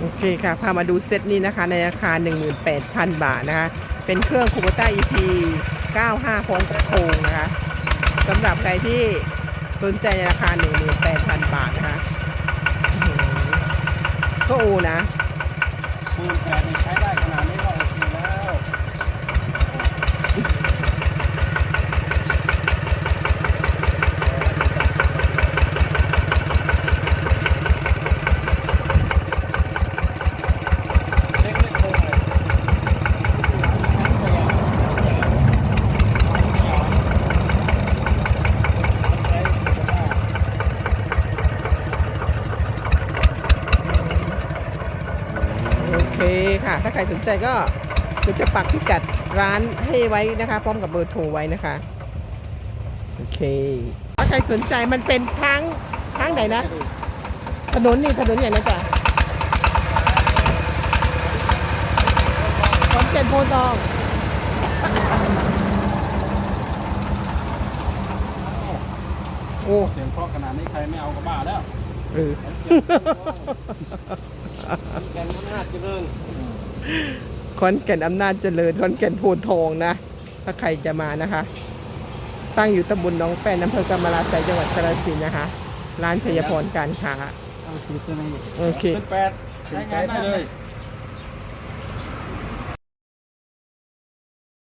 โอเคค่ะ พามาดูเซตนี้นะคะ ในราคา 18,000 บาทนะคะ เป็นเครื่องคูโบต้า EP 95พร้อมกับโครงนะคะสำหรับใครที่สนใจในราคา 18,000 บาทนะคะก็อูนะปืนแปดนี่ใช้ได้ขนาดนี้ก็โอเคแล้ว เล็กไม่โคงเลยใช้สุขภาพ โอ เคค่ะ ถ้าใครสนใจก็เดี๋ยวจะปักพิกัดร้านให้ไว้นะคะ พร้อมกับเบอร์โทรไว้นะคะ โอเค ถ้าใครสนใจมันเป็นทางทางไหนนะ ถนนนี่ถนนใหญ่นะจ๊ะขอนแก่นโพธิ์ทองโอ้เสียงเพราะขนาดนี้ใครไม่เอาก็บ้าแล้วเออ แกนอำนาจเจริญขอนแก่นอำนาจเจริญขอนแก่นโพธิ์ทองนะ ถ้าใครจะมานะคะ ตั้งอยู่ตำบลหนองแป้นอำเภอกำมะลาไซจังหวัดกาฬสินธุ์นะคะ ร้านชัยพรการค้าเอาคือตัวนี้โอเคเป็นแปดใช้งานได้เลย